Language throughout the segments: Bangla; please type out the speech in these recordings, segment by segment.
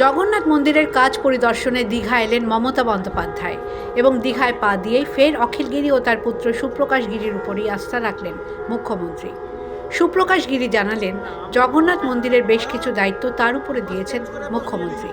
জগন্নাথ মন্দিরের কাজ পরিদর্শনে দীঘা এলেন মমতা বন্দ্যোপাধ্যায় এবং দীঘায় পা দিয়ে ফের অখিলগিরি ও তার পুত্র সুপ্রকাশ গিরির উপরই আস্থা রাখলেন মুখ্যমন্ত্রী। সুপ্রকাশ গিরি জানালেন, জগন্নাথ মন্দিরের বেশ কিছু দায়িত্ব তার উপরে দিয়েছেন মুখ্যমন্ত্রী।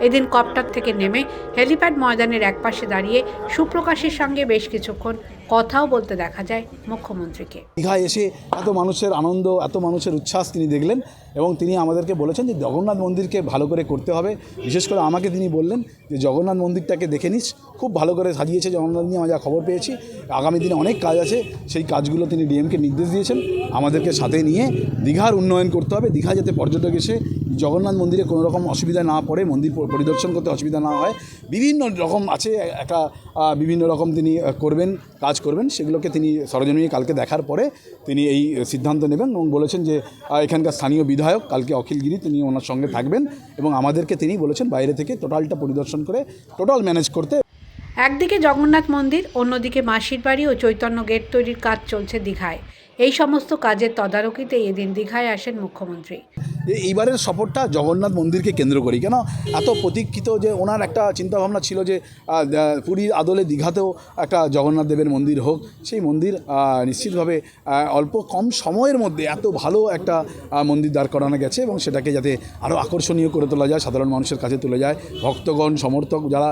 এদিন কপ্টার থেকে নেমে হেলিপ্যাড ময়দানের একপাশে দাঁড়িয়ে সুপ্রকাশের সঙ্গে বেশ কিছুক্ষণ কথাও বলতে দেখা যায় মুখ্যমন্ত্রীকে। দীঘায় এসে এত মানুষের আনন্দ, এত মানুষের উচ্ছ্বাস তিনি দেখলেন এবং তিনি আমাদেরকে বলেছেন যে জগন্নাথ মন্দিরকে ভালো করে করতে হবে। বিশেষ করে আমাকে তিনি বললেন যে জগন্নাথ মন্দিরটাকে দেখে নিস, খুব ভালো করে সাজিয়েছে জগন্নাথ নিয়ে, আমরা খবর পেয়েছি। আগামী দিনে অনেক কাজ আছে, সেই কাজগুলো তিনি ডিএমকে নির্দেশ দিয়েছেন। আমাদেরকে সাথে নিয়ে দীঘার উন্নয়ন করতে হবে। দীঘা যাতে পর্যটক এসে জগন্নাথ মন্দিরে কোনো রকম অসুবিধা না পড়ে, মন্দির পরিদর্শন করতে অসুবিধা না হয়। বিভিন্ন রকম আছে একটা বিভিন্ন রকম তিনি করবেন, কাজ করবেন, সেগুলোকে তিনি সরজমিনে কালকে দেখার পরে তিনি এই সিদ্ধান্ত নেবেন এবং বলেছেন যে এখানকার স্থানীয় বিধায়ক, কালকে অখিলগিরি তিনি ওনার সঙ্গে থাকবেন এবং আমাদেরকে তিনি বলেছেন বাইরে থেকে টোটালটা পরিদর্শন করে টোটাল ম্যানেজ করতে। একদিকে জগন্নাথ মন্দির, অন্যদিকে মাসির বাড়ি ও চৈতন্য গেট তৈরির কাজ চলছে দীঘায়। এই সমস্ত কাজের তদারকিতে এদিন দীঘায় আসেন মুখ্যমন্ত্রী। যে এইবারের সফরটা জগন্নাথ মন্দিরকে কেন্দ্র করি। কেন? এত প্রতীক্ষিত যে ওনার একটা চিন্তাভাবনা ছিল যে পুরীর আদলে দীঘাতেও একটা জগন্নাথ দেবের মন্দির হোক। সেই মন্দির নিশ্চিতভাবে অল্প কম সময়ের মধ্যে এত ভালো একটা মন্দির দাঁড় করানো গেছে এবং সেটাকে যাতে আরও আকর্ষণীয় করে তোলা যায়, সাধারণ মানুষের কাছে তুলে যায়। ভক্তগণ, সমর্থক যারা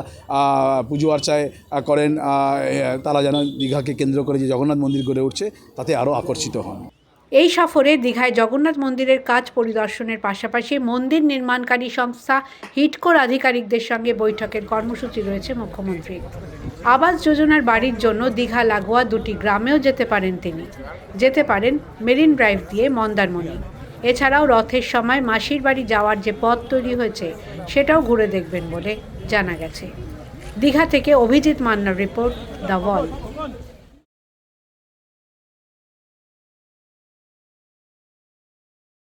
পুজো আর্চায় করেন তারা যেন দীঘাকে কেন্দ্র করে যে জগন্নাথ মন্দির গড়ে উঠছে, তাতে আরও আকর্ষিত হন। এই সফরে দীঘায় জগন্নাথ মন্দিরের কাজ পরিদর্শনের পাশাপাশি মন্দির নির্মাণকারী সংস্থা হিটকোর আধিকারিকদের সঙ্গে বৈঠকের কর্মসূচি রয়েছে মুখ্যমন্ত্রী। আবাস যোজনার বাড়ির জন্য দীঘা লাগোয়া দুটি গ্রামেও যেতে পারেন তিনি। যেতে পারেন মেরিন ড্রাইভ দিয়ে মন্দারমণি। এছাড়াও রথের সময় মাসির বাড়ি যাওয়ার যে পথ তৈরি হয়েছে, সেটাও ঘুরে দেখবেন বলে জানা গেছে। দীঘা থেকে অভিজিৎ মান্নার রিপোর্ট দ্য ওয়াল